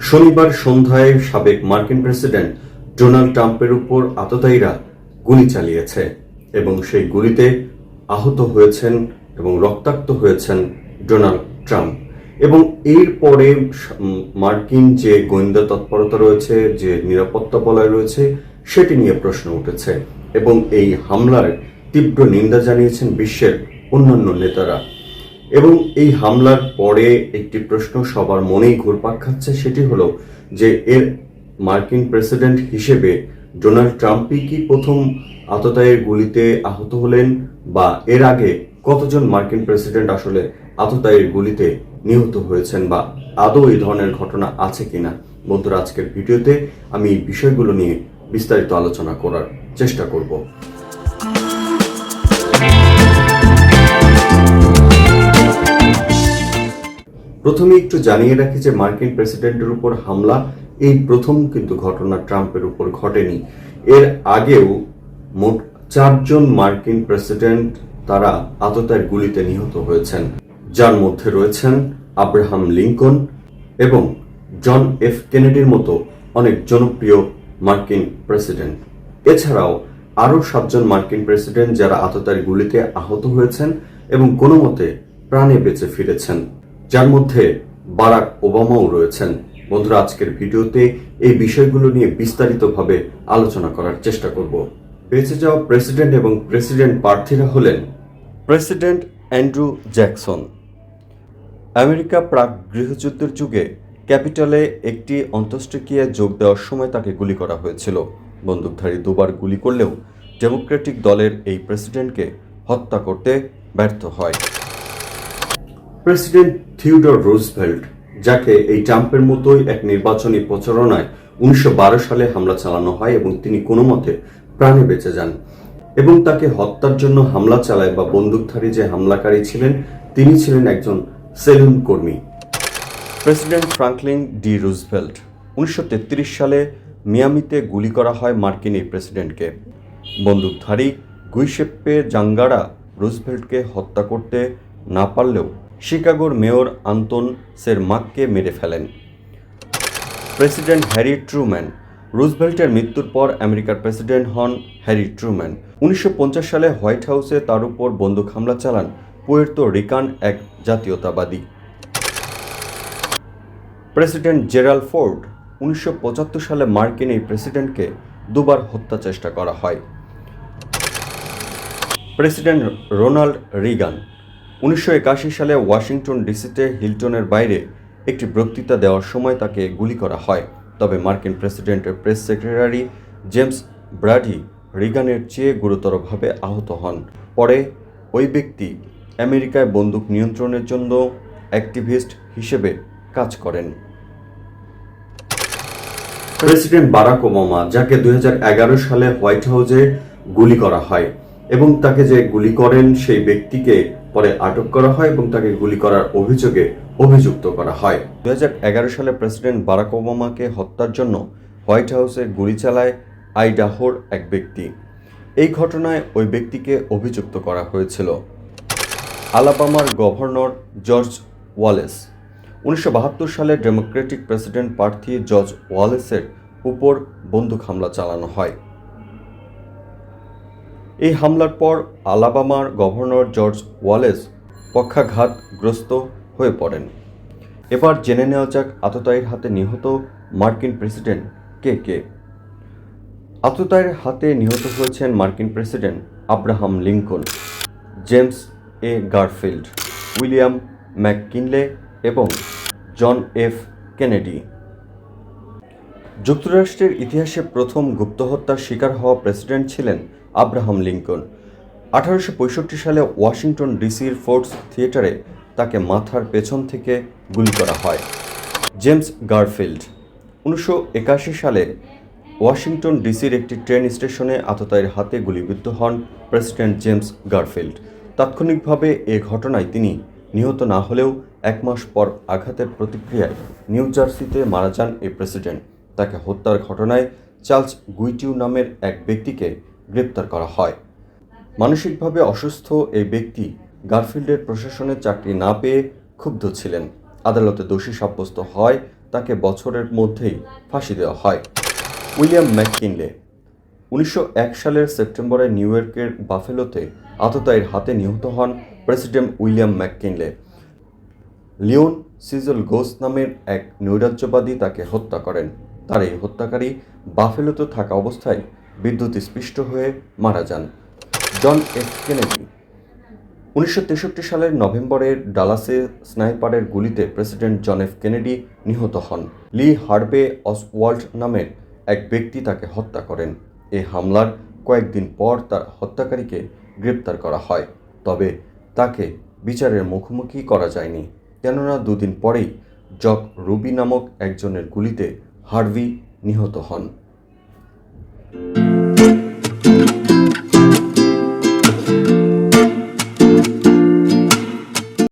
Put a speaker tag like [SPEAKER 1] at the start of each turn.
[SPEAKER 1] শনিবার সন্ধ্যায় সাবেক মার্কিন প্রেসিডেন্ট ডোনাল্ড ট্রাম্পের উপর আততায়ীরা গুলি চালিয়েছে এবং সেই গুলিতে আহত হয়েছেন এবং রক্তাক্ত হয়েছেন ডোনাল্ড ট্রাম্প। এবং এরপরে মার্কিন যে গোয়েন্দা তৎপরতা রয়েছে, যে নিরাপত্তা বলয় রয়েছে, সেটি নিয়ে প্রশ্ন উঠেছে। এবং এই হামলার তীব্র নিন্দা জানিয়েছেন বিশ্বের অন্যান্য নেতারা। এবং এই হামলার পরে একটি প্রশ্ন সবার মনেই ঘুরপাক খাচ্ছে, সেটি হলো যে এর মার্কিন প্রেসিডেন্ট হিসেবে ডোনাল্ড ট্রাম্পই কি প্রথম আততায়ীর গুলিতে আহত হলেন বা এর আগে কতজন মার্কিন প্রেসিডেন্ট আসলে আততায়ীর গুলিতে নিহত হয়েছেন বা আদৌ এই ধরনের ঘটনা আছে কিনা? বন্ধুরা, আজকের ভিডিওতে আমি এই বিষয়গুলো নিয়ে বিস্তারিত আলোচনা করার চেষ্টা করব। প্রথমে একটু জানিয়ে রাখি যে মার্কিন প্রেসিডেন্টের উপর হামলা, এই প্রথম কিন্তু ঘটনা ট্রাম্পের উপর ঘটেনি। এর আগেও মোট চারজন মার্কিন প্রেসিডেন্ট তারা আততায়ের গুলিতে নিহত হয়েছেন। যার মধ্যে রয়েছেন আব্রাহাম লিঙ্কন এবং জন এফ কেনেডির মতো অনেক জনপ্রিয় মার্কিন প্রেসিডেন্ট। এছাড়াও আরও সাতজন মার্কিন প্রেসিডেন্ট যারা আততায়ীর গুলিতে আহত হয়েছেন এবং কোনো মতে প্রাণে বেঁচে ফিরেছেন। যার মধ্যে বারাক ওবামাও রয়েছেন। বন্ধুরা, আজকের ভিডিওতে এই বিষয়গুলো নিয়ে বিস্তারিতভাবে আলোচনা করার চেষ্টা করব। বেঁচে যাওয়া প্রেসিডেন্ট এবং প্রেসিডেন্ট প্রার্থীরা হলেন প্রেসিডেন্ট অ্যান্ড্রু জ্যাকসন। আমেরিকা প্রাক গৃহযুদ্ধের যুগে ক্যাপিটালে একটি অন্ত্যেষ্টিক্রিয়ায় যোগ দেওয়ার সময় তাকে গুলি করা হয়েছিল। বন্দুকধারী দুবার গুলি করলেও ডেমোক্রেটিক দলের এই প্রেসিডেন্টকে হত্যা করতে ব্যর্থ হয়। প্রেসিডেন্ট থিওডর রুজভেল্ট যাকে এই ট্রাম্পের মতোই এক নির্বাচনী প্রচারণায় উনিশশো বারো সালে হামলা চালানো হয় এবং তিনি কোনো মতে প্রাণে বেঁচে যান এবং তাকে হত্যার জন্য হামলা চালায় বা বন্দুকধারী যে হামলাকারী ছিলেন, তিনি ছিলেন একজন সেলুন কর্মী। প্রেসিডেন্ট ফ্রাঙ্কলিন ডি রুজভেল্ট উনিশশো তেত্রিশ সালে মিয়ামিতে গুলি করা হয় মার্কিন এই প্রেসিডেন্টকে। বন্দুকধারী গুইসেপ্পে জাঙ্গারা রুজভেল্টকে হত্যা করতে না পারলেও শিকাগোর মেয়র আন্তন সেরমাককে মেরে ফেলেন। প্রেসিডেন্ট হ্যারি ট্রুম্যান, রুজভেল্টের মৃত্যুর পর আমেরিকার প্রেসিডেন্ট হন হ্যারি ট্রুম্যান। উনিশশো পঞ্চাশ সালে হোয়াইট হাউসে তার উপর বন্দুক হামলা চালান পুয়ের্তো রিকান এক জাতীয়তাবাদী। প্রেসিডেন্ট জেরাল ফোর্ড, উনিশশো পঁচাত্তর সালে মার্কিন এই প্রেসিডেন্টকে দুবার হত্যা চেষ্টা করা হয়। প্রেসিডেন্ট রোনাল্ড রিগান উনিশশো একাশি সালে ওয়াশিংটন ডিসিতে হিলটনের বাইরে একটি বক্তৃতা দেওয়ার সময় তাকে গুলি করা হয়। তবে মার্কিন প্রেসিডেন্টের প্রেস সেক্রেটারি জেমস ব্রাডি রিগানের চেয়ে গুরুতরভাবে আহত হন। পরে ওই ব্যক্তি আমেরিকায় বন্দুক নিয়ন্ত্রণের জন্য অ্যাক্টিভিস্ট হিসেবে কাজ করেন। প্রেসিডেন্ট বারাক ওবামা, যাকে দু হাজার এগারো সালে হোয়াইট হাউসে গুলি করা হয় এবং তাকে যে গুলি করেন সেই ব্যক্তিকে পরে আটক করা হয় এবং তাকে গুলি করার অভিযোগে অভিযুক্ত করা হয়। দু হাজার এগারো সালে প্রেসিডেন্ট বারাক ওবামাকে হত্যার জন্য হোয়াইট হাউসে গুলি চালায় আইডাহোর এক ব্যক্তি। এই ঘটনায় ওই ব্যক্তিকে অভিযুক্ত করা হয়েছিল। আলাবামার গভর্নর জর্জ ওয়ালেস। উনিশশো বাহাত্তর সালে ডেমোক্রেটিক প্রেসিডেন্ট প্রার্থী জর্জ ওয়ালেসের উপর বন্দুক হামলা চালানো হয়। এই হামলার পর আলাবামার গভর্নর জর্জ ওয়ালেস পক্ষাঘাতগ্রস্ত হয়ে পড়েন। এবার জেনে নেওয়া যাক আততায়ীর হাতে নিহত মার্কিন প্রেসিডেন্ট কে কে। আততায়ীর হাতে নিহত হয়েছেন মার্কিন president Abraham Lincoln, James A Garfield, William McKinley এবং জন এফ কেনেডি। যুক্তরাষ্ট্রের ইতিহাসে প্রথম গুপ্ত হত্যার শিকার হওয়া প্রেসিডেন্ট ছিলেন আব্রাহাম লিঙ্কন। আঠারোশো পঁয়ষট্টি সালে ওয়াশিংটন ডিসির ফোর্টস থিয়েটারে তাকে মাথার পেছন থেকে গুলি করা হয়। James Garfield. উনিশশো সালে ওয়াশিংটন ডিসির একটি ট্রেন স্টেশনে আততায়ীর হাতে গুলিবিদ্ধ হন প্রেসিডেন্ট জেমস গারফিল্ড। তাৎক্ষণিকভাবে এ ঘটনায় তিনি নিহত না হলেও এক মাস পর আঘাতের প্রতিক্রিয়ায় নিউ জার্সিতে মারা যান এই প্রেসিডেন্ট। তাকে হত্যার ঘটনায় চার্লস গুইটিউ নামের এক ব্যক্তিকে গ্রেপ্তার করা হয়। মানসিকভাবে অসুস্থ এই ব্যক্তি গারফিল্ডের প্রশাসনের চাকরি না পেয়ে ক্ষুব্ধ ছিলেন। আদালতে দোষী সাব্যস্ত হয়, তাকে বছরের মধ্যেই ফাঁসি দেওয়া হয়। উইলিয়াম ম্যাককিনলে উনিশশো এক সালের সেপ্টেম্বরে নিউ ইয়র্কের বাফেলোতে আততায়ীর হাতে নিহত হন president William McKinley. Leon Czolgosz নামের এক নৈরাজ্যবাদী তাকে হত্যা করেন। তার এই হত্যাকারী বাফেলোতে থাকা অবস্থায় বিদ্যুৎ স্পৃষ্ট হয়ে মারা যান। John F Kennedy. উনিশশো তেষট্টি সালের নভেম্বরের ডালাসে স্নাইপারের গুলিতে প্রেসিডেন্ট জন এফ কেনেডি নিহত হন। লি হার্বে অসওয়াল্ড নামের এক ব্যক্তি তাকে হত্যা করেন। এ হামলার কয়েকদিন পর তার হত্যাকারীকে গ্রেপ্তার করা হয়। তবে তাকে বিচারের মুখোমুখি করা যায়নি। কেননা দুদিন পরেই জক রুবি নামক একজনের গুলিতে হার্ভি নিহত হন।